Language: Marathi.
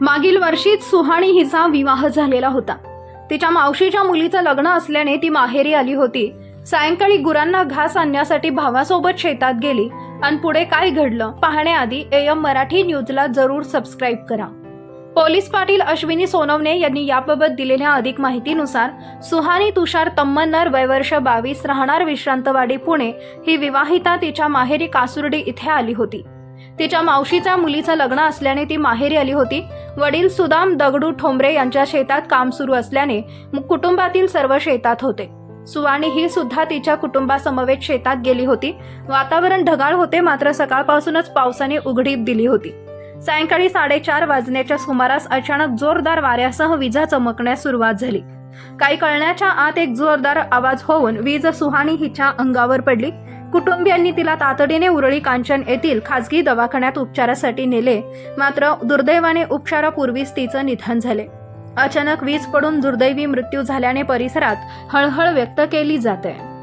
मागील वर्षीच सुहाणी हिचा विवाह झालेला होता. तिच्या मावशीच्या मुलीचं लग्न असल्याने ती माहेरी आली होती. सायंकाळी गुरांना घास आणण्यासाठी भावासोबत शेतात गेली आणि पुढे काय घडलं पाहण्याआधी एम मराठी न्यूजला जरूर सबस्क्राईब करा. पोलीस पाटील अश्विनी सोनवणे यांनी याबाबत दिलेल्या अधिक माहितीनुसार सुहानी तुषार तम्मन्नर वयवर्ष बावीस राहणार विश्रांतवाडी पुणे. ही विवाहिता तिच्या माहेरी कासुर्डी इथे आली होती. तिच्या मावशीच्या मुलीचं लग्न असल्याने ती माहेरी आली होती. वडील सुदाम दगडू ठोंबरे यांच्या शेतात काम सुरू असल्याने कुटुंबातील सर्व शेतात होते. सुवाणी ही सुद्धा तिच्या कुटुंबासमवेत शेतात गेली होती. वातावरण ढगाळ होते मात्र सकाळपासूनच पावसाने उघडीप दिली होती. सायंकाळी साडेचार वाजण्याच्या सुमारास अचानक जोरदार वाऱ्यासह विजा चमकण्यास सुरुवात झाली. काही कळण्याच्या आत एक जोरदार आवाज होऊन वीज सुहाणी हिच्या अंगावर पडली. कुटुंबियांनी तिला तातडीने उरळी कांचन येथील खासगी दवाखान्यात उपचारासाठी नेले. मात्र दुर्दैवाने उपचारापूर्वीच तिचं निधन झाले. अचानक वीज पडून दुर्दैवी मृत्यू झाल्याने परिसरात हळहळ व्यक्त केली जाते.